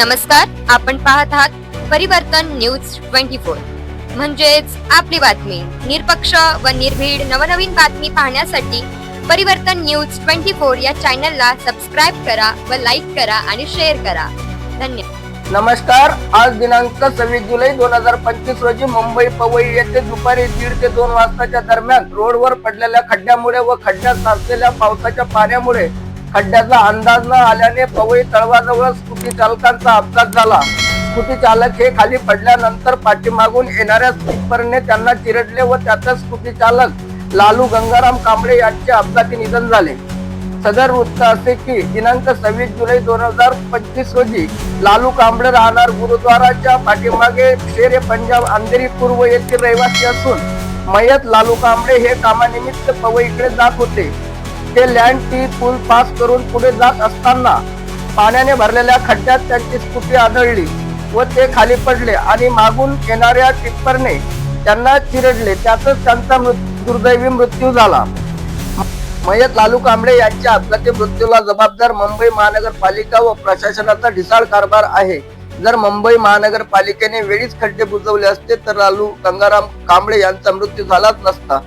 नमस्कार आपण पाहत आहात परिवर्तन न्यूज ट्वेंटी फोर. म्हणजेच आपली बातमी निरपक्ष व निर्भीड नवनवीन बातमी पाहण्यासाठी परिवर्तन न्यूज ट्वेंटी फोर या चॅनलला सबस्क्राईब करा व लाईक करा आणि शेअर करा. धन्यवाद नमस्कार आज दिनांक सव्वीस जुलै दोन हजार पंचवीस रोजी मुंबई पवई येथे दुपारी दीड ते दोन वाजताच्या दरम्यान रोडवर पडलेल्या खड्ड्यामुळे व खड्ड्यात साचलेल्या पावसाच्या पाण्यामुळे खड्ड्याचा अंदाज न आल्याने पवई तळवाजवळ स्कूटी चालकांचा अपघात झाला. स्कूटी चालक हे खाली पडल्यानंतर पाठीमागून येणाऱ्या स्लीपरने त्यांना चिरडले व त्याचा स्कूटी चालक लालू गंगाराम कांबळे यांचे अपघाती निधन झाले. सदर वृत्त असे की दिनांक सव्वीस जुलै दोन हजार पंचवीस रोजी लालू कांबळे राहणार गुरुद्वाराच्या पाठीमागे शेरे पंजाब अंधेरी पूर्व येथील रहिवासी असून मयत लालू कांबळे हे कामानिमित्त पवईकडे जात होते. ते लँड टी पूल पास करून पुढे जात असताना पाण्याने भरलेल्या खड्ड्यात त्यांची स्कूटी आढळली व ते खाली पडले आणि मागून येणाऱ्या टिप्परने त्यांना चिरडले. त्यातच त्यांचा दुर्दैवी मृत्यू झाला. मयत लालू कांबळे यांच्या अपघाती मृत्यूला जबाबदार मुंबई महानगरपालिका व प्रशासनाचा ढिसाळ कारभार आहे. जर मुंबई महानगरपालिकेने वेळीच खड्डे बुजवले असते तर लालू गंगाराम कांबळे यांचा मृत्यू झालाच नसता.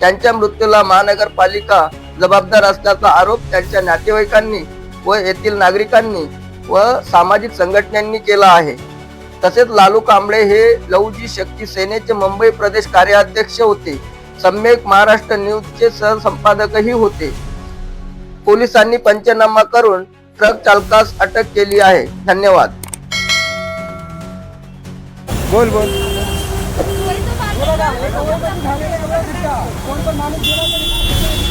त्यांच्या मृत्यूला महानगरपालिका जबाबदार असल्याचा आरोप त्यांच्या नातेवाईकांनी व येथील नागरिकांनी व सामाजिक संघटनांनी केला आहे. तसेच लालू कांबळे हे लहुजी शक्ती सेनेचे मुंबई प्रदेश कार्याध्यक्ष होते. सम्यक महाराष्ट्र न्यूजचे सहसंपादकही होते. पोलिसांनी पंचनामा करून ट्रक चालकास अटक केली आहे. धन्यवाद. बोल बोल. कोण पण माणूस